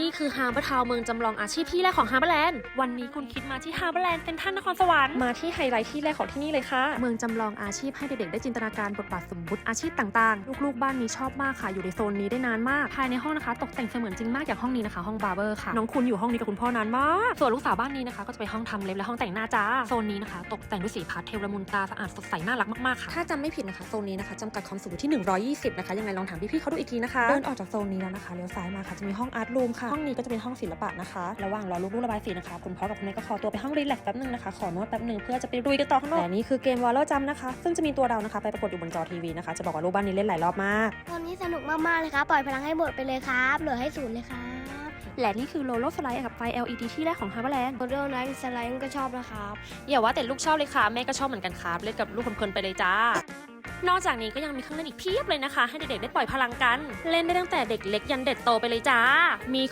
นี่คือฮาร์เบอร์ทาวน์เมืองจำลองอาชีพที่แรกของฮาร์เบอร์แลนด์ วันนี้คุณคิดมาที่ฮาร์เบอร์แลนด์เป็นท่านนครสวรรค์ มาที่ไฮไลท์ที่แรกของที่นี่เลยค่ะ เมืองจำลองอาชีพให้เด็กๆได้จินตนาการบทบาทสมมุติอาชีพต่างๆ ลูกๆ บ้านนี้ชอบมากค่ะ อยู่ในโซนนี้ได้นานมาก ภายในห้องนะคะ ตกแต่งเสมือนจริงมากอย่างห้องนี้นะคะ ห้องบาร์เบอร์ค่ะ น้องคุณอยู่ห้องนี้กับคุณพ่อนานมาก ส่วนลูกสาวบ้านนี้นะคะ ก็จะไปห้องทำเล็บและห้องแต่งหน้าจ้า โซนนี้นะคะ ตกแต่งด้วยสีพาสเทลละมุนตาสะอาดสดใสน่ารักมากๆค่ะ ถ้าจำไม่ผิดนะคะ โซนนี้นะคะจำกัดความสูงอยู่ที่ 120 นะคะ ยังไงลองถามพี่ๆเขาดูอีกทีนะคะ เดินออกจากโซนนี้แล้วนะคะ เลี้ยวซ้ายมาค่ะ จะมีห้องอาร์ตรูมค่ะห้องนี้ก็จะเป็นห้องศิลปะนะคะ ระหว่างรอลูกๆระบายสีนะคะ คุณพ่อกับคุณแม่ก็ขอตัวไปห้องรีแลกซ์แป๊บนึงนะคะ ขอนวดแป๊บนึงเพื่อจะไปลุยกันต่อข้างนอกและนี่คือเกมวอลเลอร์จัมนะคะ ซึ่งจะมีตัวเรานะคะไปปรากฏอยู่บนจอทีวีนะคะ จะบอกว่าลูกบ้านนี้เล่นหลายรอบมากตอนนี้สนุกมากๆเลยครับปล่อยพลังให้หมดไปเลยครับเหลือให้ศูนย์เลยครับและนี่คือโลโลสไลด์กับไฟ LED ที่แรกของฮาร์เบอร์แลนด์โมเดลนั้นสไลด์ก็ชอบนะครับ อย่าว่าแต่ลูกชอบเลยค่ะ แม่ก็ชอบเหมือนกันครับ เล่นกับลูกเพลินๆไปเลยจ้า นอกจากนี้ก็ยังมีเครื่องเล่นอีกเพียบเลยนะคะ ให้เด็กๆได้ปล่อยพลังกัน เล่นได้ตั้งแต่เด็กเล็กยันเด็กโตไปเลยจ้า มี